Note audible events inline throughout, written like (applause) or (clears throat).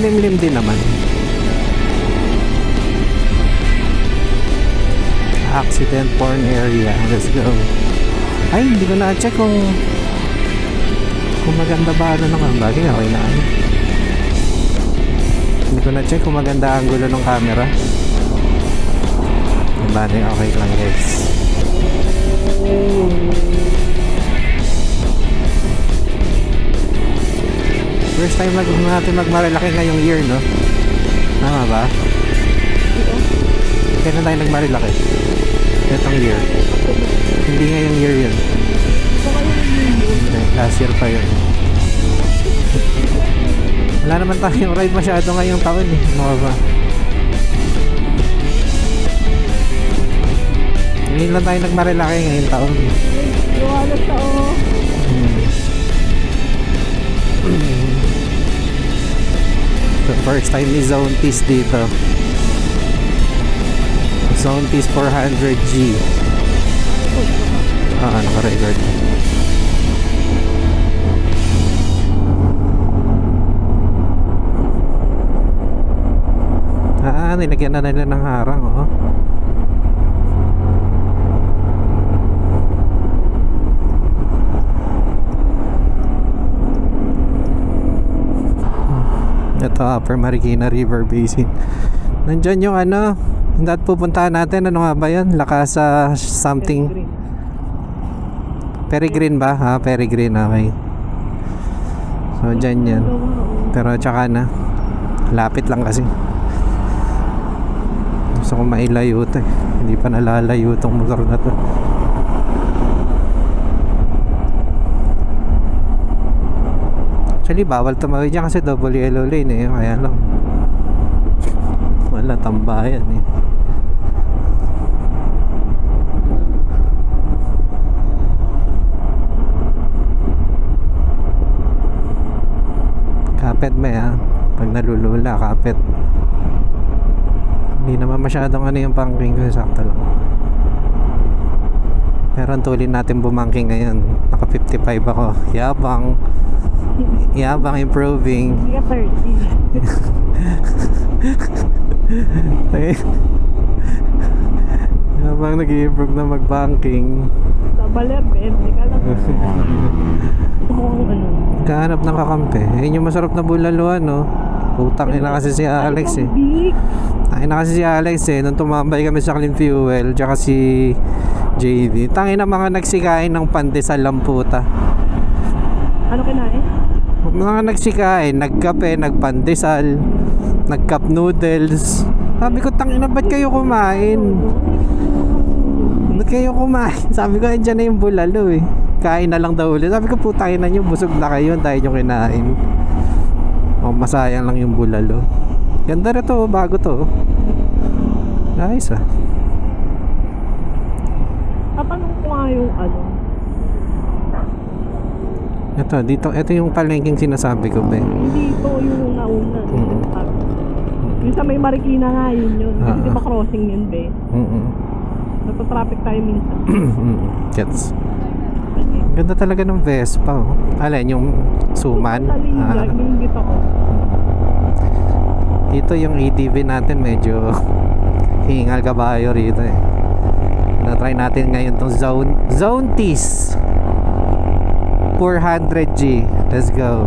makulimlim din naman. Accident porn area. Let's go. Ay, hindi ko na-check kung kung maganda ba ano naman. Bagay, okay na ano. Hindi ko na-check kung maganda ang gulo ng camera. Bagay, okay lang guys. First time mag natin magmarilaki ngayong year, no? Tama ba? Kailan tayo nagmarilaki? Itong year. Hindi ngayong year yun. Hindi, Last year pa yun. Wala naman tayong ride masyado ngayong taon eh. Mga ba? Ngayon lang tayo nagmarilaki ngayong taon. Iwala sa o. The first time ni Zone Tees dito. Zone Tees 400G. Ah, naka-record. Ah, nilagyan na nila ng harang, oh. Ito, Upper Marikina River Basin. Nandyan yung ano, dapat pupuntahan natin. Ano nga ba yan? Lakasa something. Peregrine ba? Ha, Peregrine. Okay. So, dyan yan. Pero tsaka na. Lapit lang kasi. Gusto ko mailayo ito eh. Hindi pa nalalayo itong motor na to. Actually, bawal tumawid dyan kasi double yellow lane eh. Kaya lang. Wala tambayan eh. Kapit may ha. Pag nalulula, kapit. Hindi naman masyadong ano yung pangking ko. Sakto lang. Pero ang tulin natin bumangking ngayon. Naka 55 ako. Yabang. Yabang improving. Ka 30. (laughs) Eh. Habang nag-i-improve na mag-banking, Sa baler, Ben. Hindi ka lang. (laughs) Ano. kahanap ng kakampi. Ayun yung masarap na bulaluan, no? Putang ina kasi si Alex eh. Big. Ay na kasi si Alex eh. Nung tumambay kami sa Clean Fuel, tsaka si JV. Tangin na mga nagsikain ng pandesal lang puta. Ano kinain? Mga nagsikain, nagkape, nagpandesal, nagcup noodles. Sabi ko, tangina, ba't kayo kumain? Ba't kayo kumain? (laughs) Sabi ko, andyan na yung bulalo eh. Kain na lang daw ulit. Sabi ko, putangin na nyo, busog na kayo, tayo nyo kinain. O, masayang lang yung bulalo. Ganda na to, bago to. Nice ah. Tatanong ko nga yung ano. Ito, dito, ito yung palengking sinasabi ko, be. Hindi ito yung nauna. Mm. Yung sa may Marikina nga yun yun. Kasi Ah, di ba ah. crossing yun, be? Mm-mm. Nagpa-traffic tayo minsan. (clears throat) Gets. Ganda talaga ng Vespa, oh. Alin, yung suman. Ah, dito yung ATV natin medyo (laughs) hingal kabayo rito eh. Na-try natin ngayon tong zone, zone T's. 400G. Let's go.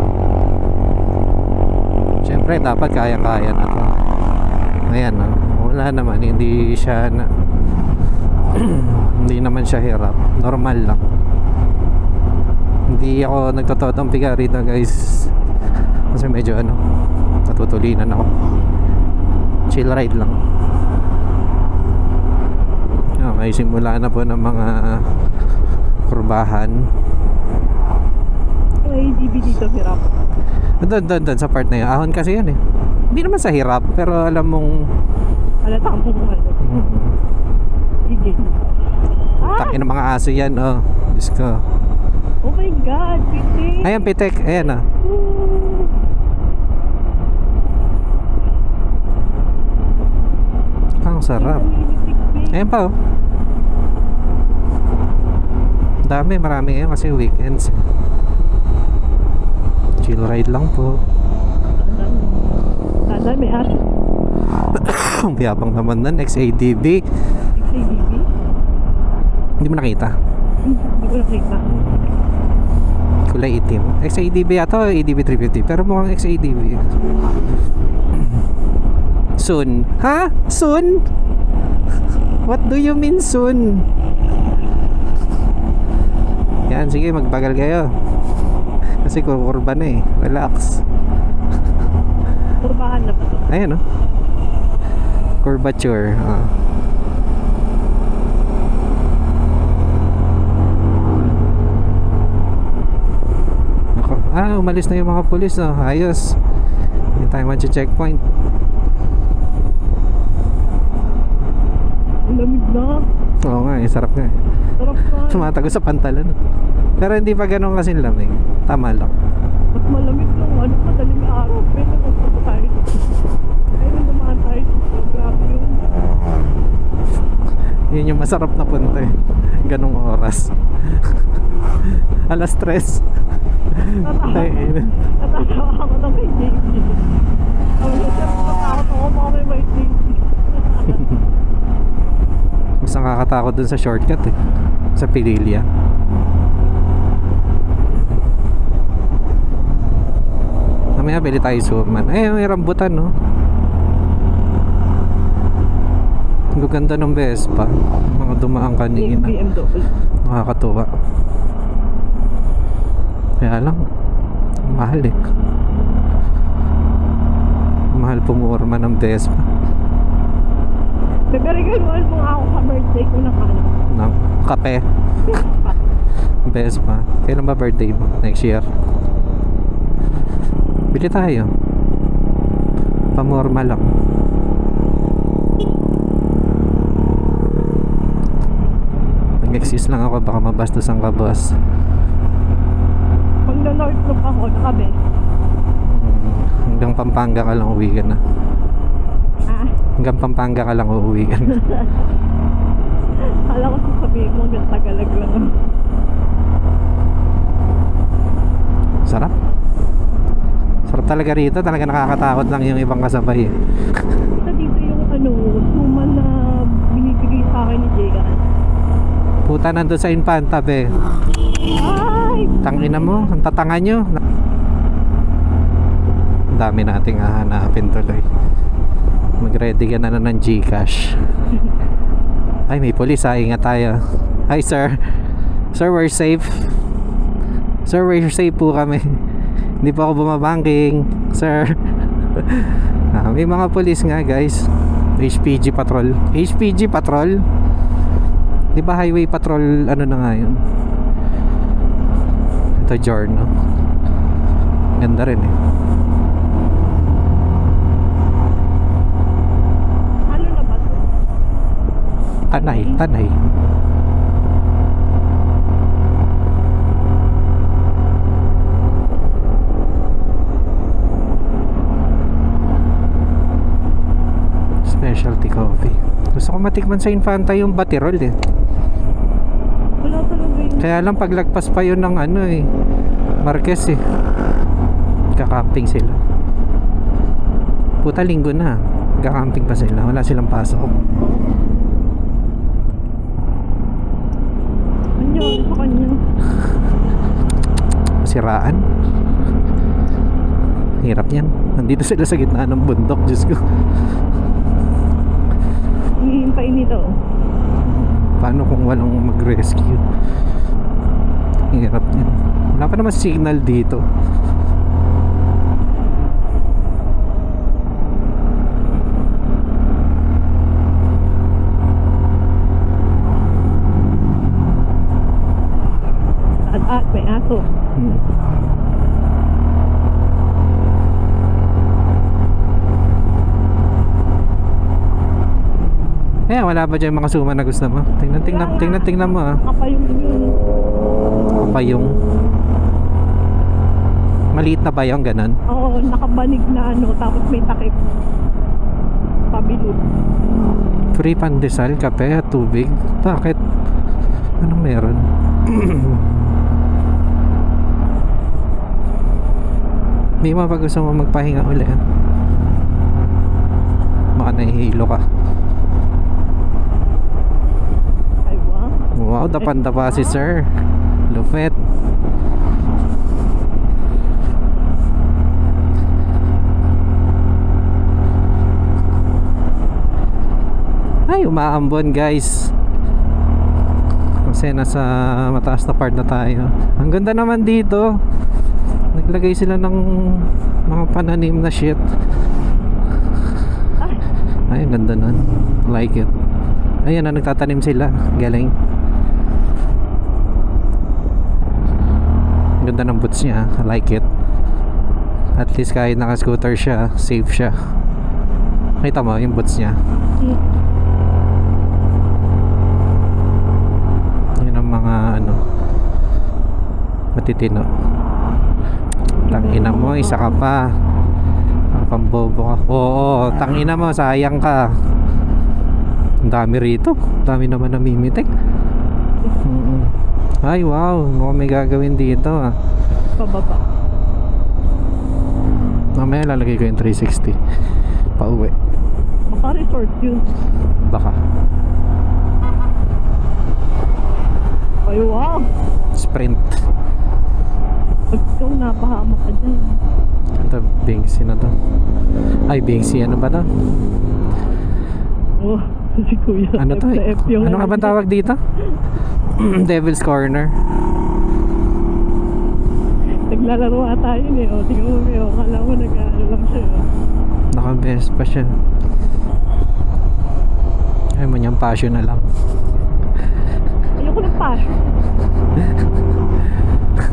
Siyempre, dapat kaya-kaya na to. Ayan, no? Wala naman. Hindi siya na... (clears throat) hindi naman siya hirap. Normal lang. Hindi ako nagtototong piga rito, guys. Kasi medyo ano, natutulinan ako. Chill ride lang. Okay, simula na po ng mga kurbahan. Yung ADB dito, hirap. Doon, doon, doon sa part na yun. Ahon kasi yan eh. Hindi naman sa hirap, pero alam mong... Halata mo kung ano. Mm, Sige. Ah! takin ng mga aso yan, oh. Diyos ko. Oh my God! Piti! Ayan, pitek. Ayan, oh. Ooh. Ang sarap. Ayan pa, oh. Dami, marami ngayon kasi weekends. Chill ride lang po. Dahil may aso. Ang (coughs) yabang naman nun, XADB. XADB. Hindi mo nakita. Hindi ko nakita. Kulay itim. XADB yata o ADB 350. Pero mukhang XADB. (clears throat) Soon. Ha? Soon? (laughs) What do you mean soon? Yan, sige, magbagal kayo. (laughs) Kasi kukurba na eh. Relax. Kurbahan na ba to? Ayan o. Curvature. Ah. ah umalis na yung mga pulis oh. ayos. Hindi tayo mancha checkpoint ang lamig na. Oo nga eh sarap nga eh. (laughs) Tumatago sa pantalan pero hindi pa ganun kasi lamig. Tama lang. Mas malamig lang ano pa madaling araw. Pwede magpunta tayo. Ayun na naman tayo grabe yun. Yun yung masarap na punta eh. Ganong oras. (laughs) Alas 3 Natatawa ako ng JP. Ako baka may may JP. Mas nakakatakot dun sa shortcut eh. Sa Pililya. Mamaya pwede tayo suman. Eh, may rambutan no. Ang ganda ng Vespa. Mga dumaan kanina. BMW. Nakakatuwa. Kaya lang, mahal eh. Mahal pumurma ng Vespa. Nagregaluan mo ako sa birthday ko ng ano. Ng kape. (laughs) Vespa. Kailan ba birthday mo? Next year? Bili tayo. Pamorma lang. Nag-exist lang ako baka mabastos ang kabos. Pag na-north look ako, nakabe. Hanggang Pampanga ka lang uwi ka na. Ah, Hanggang Pampanga ka lang uuwi ka na. (laughs) kala ko sasabihin mo, nagtagalag lang ako. Sarap. Sarap talaga rito. Talaga nakakatakot lang yung ibang kasabay. Ito dito yung ano, suman na binibigay sa akin ni Jaya. Puta nandun sa Infanta, be. Ay! Tangina mo, ang tatanga nyo. Ang dami nating hahanapin tuloy. Mag-ready ka na na ng Gcash. Ay, may polis ha. Ingat tayo. Hi, sir. Sir, we're safe. Sir, we're safe po kami. Hindi pa ako bumabangking. Sir. ah, may mga polis nga, guys. HPG patrol. HPG patrol? Di ba highway patrol, ano na nga yun? Ito, Giorno. Ganda rin eh. Ano na ba to? Tanay, tanay. Specialty coffee. Gusto ko matikman sa Infanta yung Batirol eh. Kaya lang paglagpas pa yun ng ano eh. Marquez eh. Kakamping sila. Puta linggo na. Kakamping pa sila. Wala silang pasok. Ano yun sa kanya? (laughs) Siraan. Hirap yan. Nandito sila sa gitna ng bundok. Diyos ko. Hinihintay nila oh. Paano kung walang mag-rescue? Hirap yan. Wala pa naman signal dito. At at may aso. Hmm. Eh, wala ba dyan mga suma na gusto mo? Tingnan, tingnan, tingnan, tingnan mo ah. Kapayong yun. Pa yung... Maliit na ba yung ganun? Oo, nakabanig na ano, tapos may takip. Pabilog. Free pandesal, kape at tubig. Bakit? Anong meron? May mga pag gusto mo magpahinga uli. ah. nahihilo ka. Ay, wow. Dapan-dapa si sir. Lupet. Ay, umaambon guys. Kasi nasa mataas na part na tayo. Ang ganda naman dito. Naglagay sila ng mga pananim na shit. Ay, ang ganda nun. Like it. Ayan na, nagtatanim sila. Galing. Ganda ng boots niya. I like it. At least kahit naka-scooter siya, safe siya. Kita mo yung boots niya. Yun ang mga ano matitino. Tangina mo, isa ka pa. Ang pambobo ka. Oo, tangina mo, sayang ka. Ang dami rito. Dami naman namimitik. Mm-mm. Ay, wow. Mukhang may gagawin dito ah. Pababa. Mamaya lalagay ko yung 360. Pauwi. Baka resort yun. Baka. Ay, wow. Sprint. Pag ikaw napahamak ka dyan. Ito, Bingsy na to. Ay, Bingsy. Ano ba to? Oh, (laughs) si Kuya. Ano to eh? Ano ka ba tawag dito? (clears throat) Devil's Corner. Naglalaro ata yun eh. O, tingnan mo, Meo. Kala mo nag-ano lang siya. oh. Naka-best pa siya. Ay mo niyang passion na lang. (laughs) Ayoko ng passion.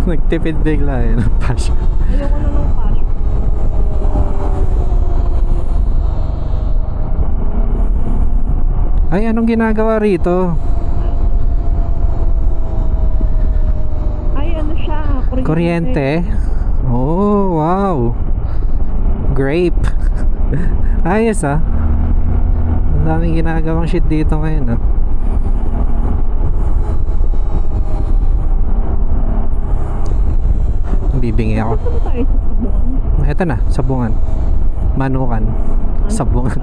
(laughs) Nagtipid bigla eh. ng passion. Ayoko na ng passion. Ay, anong ginagawa rito? Ay, ano siya? Kuryente. Oh, wow. Grape. (laughs) Ayos ah. Ang daming ginagawang shit dito ngayon ah. Bibingi ako. Eto na, sabungan. Manukan. Sabungan.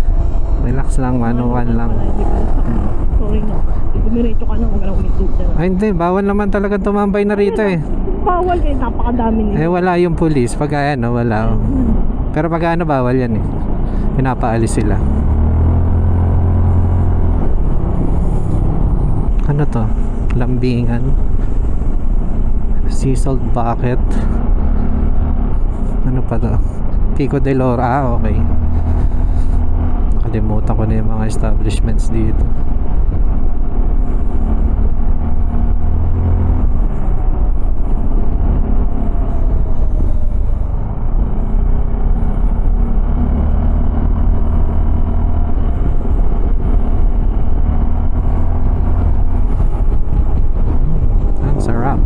(laughs) Relax lang, manukan lang. Sa Sorry no. Dumiretso ka na huwag ka na umintog dyan. Ay hindi, bawal naman talaga tumambay na rito eh. Bawal eh. Napakadami nila. Eh wala yung police. Pag ano, wala. oh. Pero pag ano, bawal yan eh. Pinapaalis sila. Ano to? Lambingan. Sea salt bucket. Ano pa to? Pico de Lora. Ah, okay. Nakalimutan ko na yung mga establishments dito. Ang sarap.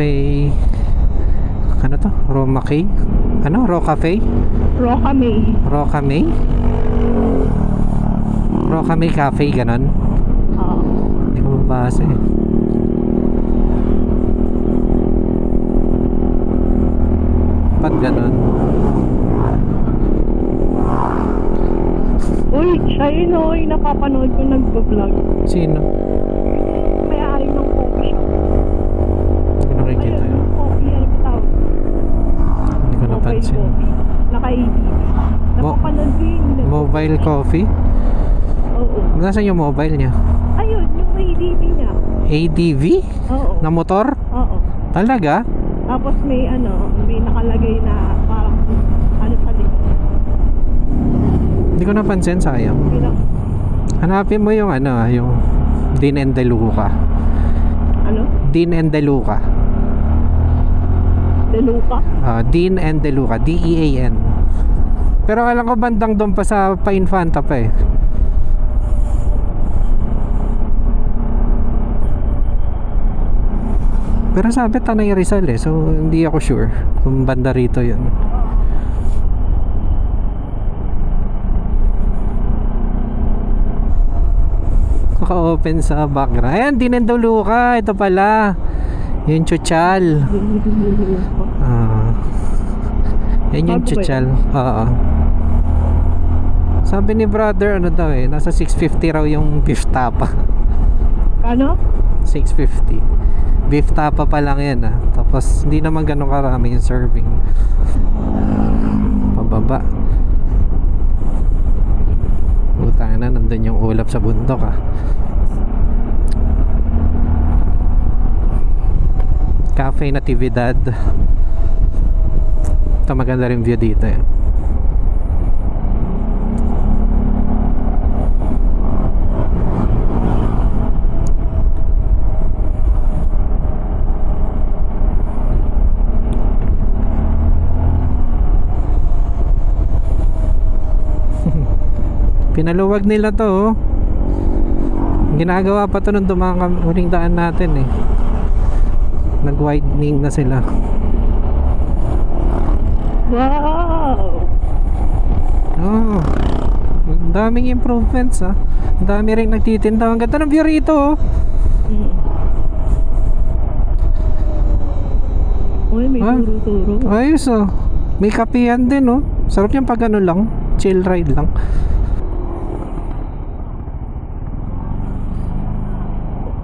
Cafe ano to? Roma Cafe? Ano? Ro Cafe? Roca May. Roca May? Roca May Cafe, ganon? Oo. Hindi ko mabasa eh. Ba't ganon? Uy, siya yun o. Yung napapanood ko nagpa-vlog. Sino? May-ari ng coffee shop. Hindi ko nakikita Ayun, yun. coffee. Ano ba tawag? Coffee. Naka-ADV. Napapanood yun. Mobile coffee? Oo. Nasaan yung mobile niya? Ayun, yung ADV niya. ADV? Oo. Na motor? Oo. Talaga? Tapos may ano, may nakalagay na parang ano sa likod. Hindi ko napansin, sayang. Na, Hanapin mo yung ano, yung Dean and DeLuca. ano? Dean and DeLuca. Deluca. Ah, Dean and DeLuca. D-E-A-N. Pero alam ko bandang doon pa sa pa-infanta pa eh. Pero sabi Tanay Rizal eh. So hindi ako sure kung banda rito yun. Naka-open sa background. Ayan, DeLuca. Ito pala. Yung Chuchal. (laughs) Yan yung chichal. Oo. Sabi ni brother, ano daw eh, nasa 650 raw yung beef tapa. Kano? 650. Beef tapa pa lang yan ah. Tapos hindi naman ganun karami yung serving. Pababa. Putang na, nandun yung ulap sa bundok ah. Cafe Natividad. Ito maganda rin view dito eh. (laughs) Pinaluwag nila to oh. Ginagawa pa to nung dumaan kami huling daan natin eh. Nag-widening na sila. Wow! Oh. Ang daming improvements ah. Ang dami rin nagtitinda. Ang ganda ng view rito oh. Mm. Uy, may Ah. turo-turo. Ayos oh. May kapihan din oh. Sarap yung pag ano lang. Chill ride lang.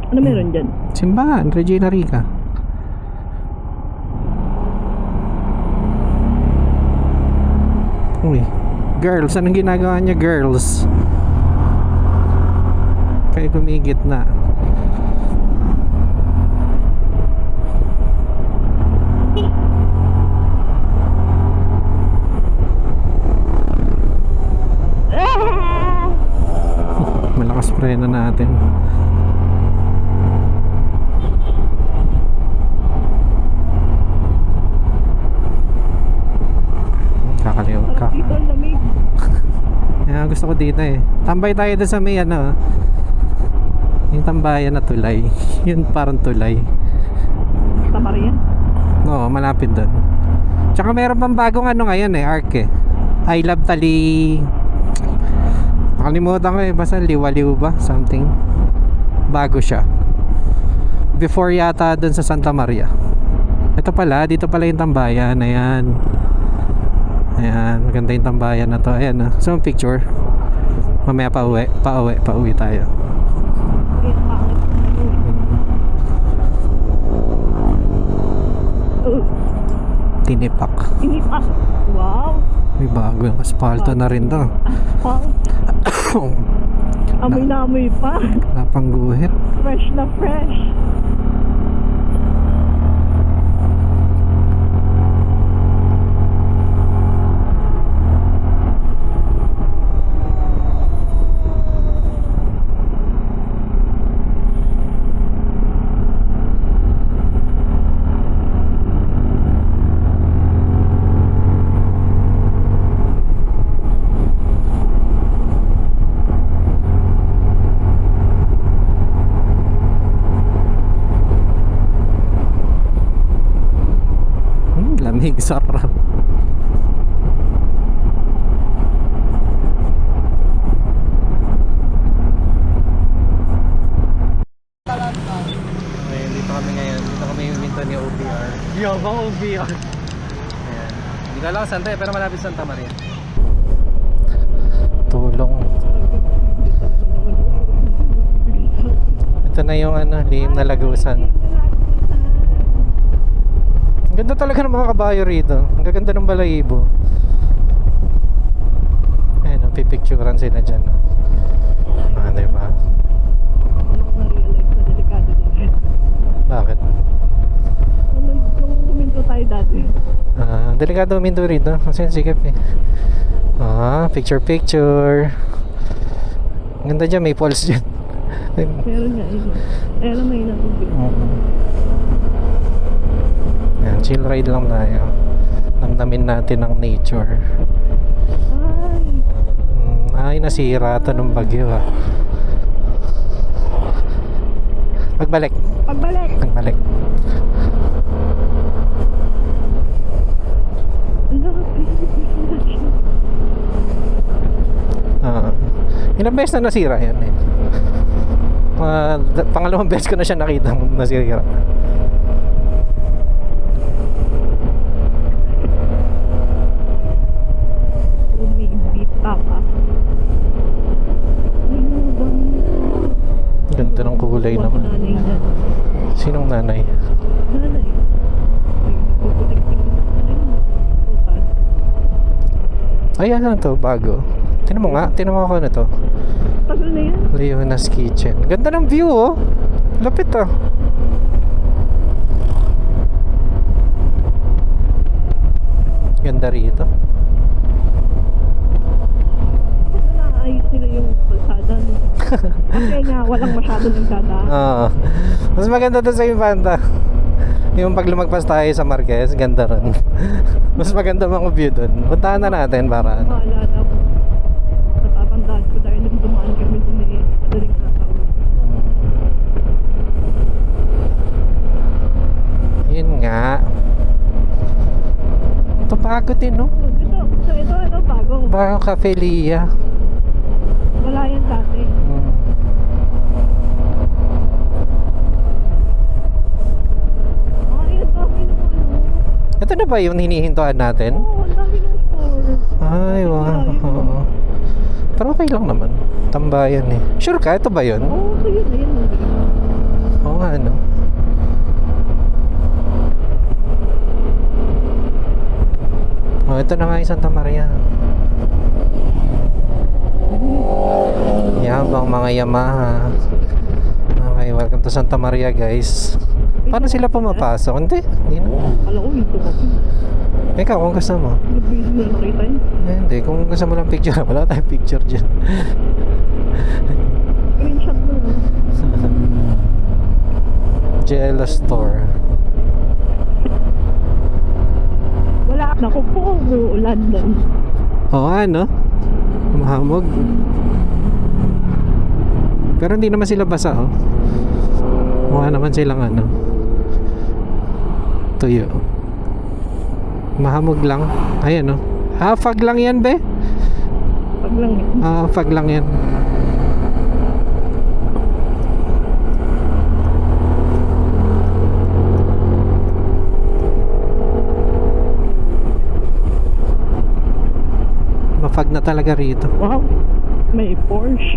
Ano meron dyan? Simbahan, Regina Rica. Uy, girls, anong ginagawa niya girls? Kaya gumigit na. (laughs) Malakas preno natin. Kakaliw. Parang Ka dito ang lamig. Yan, gusto ko dito eh. Tambay tayo doon sa may ano. Yung tambayan na tulay. (laughs) Yun parang tulay. Tamar yan. Oo, malapit doon. Tsaka meron pang bagong ano ngayon eh, arc eh. I love Tali... Nakalimutan ko eh, basta liwaliw ba? Something. Bago siya. Before yata doon sa Santa Maria. Ito pala, dito pala yung tambayan. Ayan. Ayan, maganda yung tambayan na to. Ayan na. So, picture. Mamaya pa uwi. Pa uwi. Pa uwi tayo. Tinipak. inipak. Wow! May bago yung asfalto na rin to. Asphalt. (coughs) Amoy na amoy pa. Napang guhit. Fresh na fresh. Hmm, lamig. Sarap. Ngayon, dito kami ngayon. Dito kami yung minto ni OBR. Yabang OBR. Ayan. Saan tayo, pero malapit Santa Maria. Tulong. Ito na yung ano, lihim na lagusan. Ang ganda talaga ng mga kabayo rito. Ang gaganda ng balayibo. Ayun, oh, pipicturan sila dyan. oh. Ah, diba? Bakit? Nung, nung huminto tayo dati. Ah, delikado uminto rito. Kasi sikip eh. Ah, picture picture. Ganda dyan, may falls dyan. (laughs) Meron nga yun. Eh, alam mo yun tubig. Mm. Yan, chill ride lang tayo. Namnamin natin ang nature. Ay! Mm, ay, nasira to ng bagyo ah. Pagbalik. Pagbalik! Pagbalik. Ilang beses na nasira yan eh. (laughs) Uh, pangalawang beses ko na siya nakita nasira. Ganda ng kulay naman. Sinong nanay? Nanay. Ayan to, bago. Tinan mo nga. Tinan mo ako na to. Tagal na yan. Leona's Kitchen. Ganda ng view, oh. Lapit, ah. Ganda rito. Naayos nila yung kalsada? Kasi nga, walang masyado nagdadaan. (laughs) Oo. Mas maganda to sa Infanta. Yung pag lumagpas tayo sa Marquez, ganda ron. (laughs) Mas maganda mga view dun. Puntahan na natin para ano. Maalala ko. Natatandaan ko dahil nung dumaan kami dun eh. Madaling araw. Yun nga. Ito bago din, no? Oh, Ito, ito, ito, bago. Bago Cafe Lia. Wala yan dati. Hmm. Yan, dami ng ano. Ito na ba yung hinihintuan natin? Oo, ang dami ng store. Ay, wow. Oo. Pero okay lang naman. Tambayan eh. Sure ka? Ito ba yun? Oo, so yun, yun. Oo nga, ano. Oh, ito na nga yung Santa Maria. Yabang mga Yamaha. Okay, welcome to Santa Maria guys. Paano sila pumapasok? Hindi. Hindi na. Kala ko, ito ko. Ikaw, kung gusto mo. Eh, hindi, kung gusto mo lang picture, wala tayong picture dyan. Screenshot mo. (laughs) Jello Store. Wala. Naku po, uulan doon. Oo nga, no? Mahamog. Pero hindi naman sila basa, oh. Mukha naman silang ano. Tuyo. Mahamog lang. Ayan, oh. Ah, fag lang yan, be? Pag lang yun. Ah, fag lang yan. Mafag na talaga rito. Wow. May Porsche.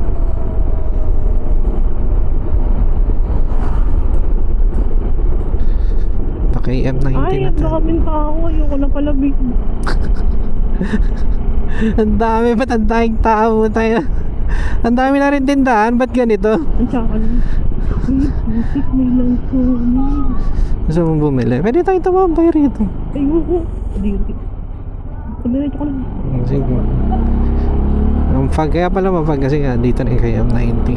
Paki M90 Ay, na ang to. daming tao. Ayoko na pala big. (laughs) Ang dami, ba't ang daming tao tayo? Ang dami na rin tindahan, ba't ganito? Ang tsaka lang. Butik may lansones. Gusto mong bumili? Pwede tayong tumambay rito. Ayoko. Dito. Kumilit ko lang. Sige. Ang fag, kaya pala mapag kasi nga dito na yung kay M90.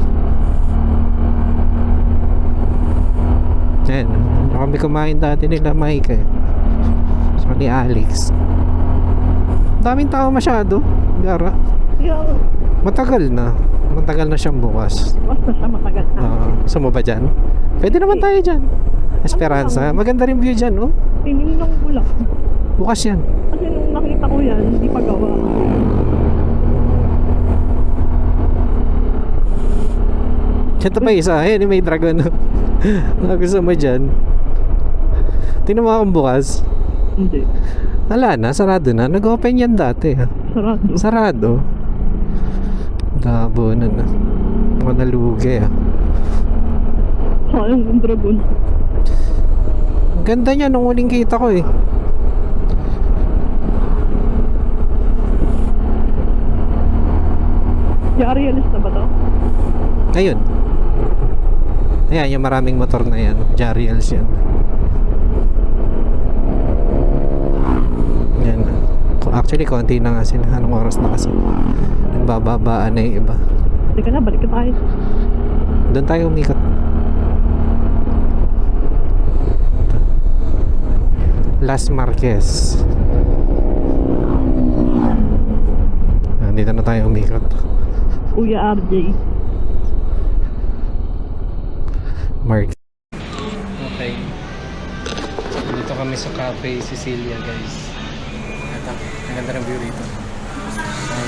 Ayan, ano kami kumain dati nila Mike eh. Saka ni Alex. Daming tao masyado. Gara. Kaya, Matagal na. Matagal na siyang bukas. basta matagal na. Oo. gusto mo ba dyan? Pwede naman tayo dyan. Esperanza. Maganda rin view dyan, oh. Tinignan ko lang. Bukas yan. Nung nakita ko yan, hindi pa gawa. Ito pa isa. Ayan, may dragon. (laughs) Gusto mo dyan? Tingnan mo akong bukas. Hindi. Wala na, sarado na. Nag-open yan dati. ha. Sarado. Sarado. Labo na na. Mga nalugi ah. Sayang yung dragon. Ang ganda niya nung huling kita ko eh. Yari alis na ba to? Ayun. Ayan, yung maraming motor na yan. Jariels yan. Yan. Ko- Actually, konti na nga sila. Anong oras na kasi? Nagbababaan na yung iba. Teka na, balik ka tayo. Doon tayo umikot. Las Marquez. Ah, dito na tayo umikot. Kuya RJ. Mark. Okay. Dito kami sa Cafe Sicilia, guys. Ang ganda ng view rito.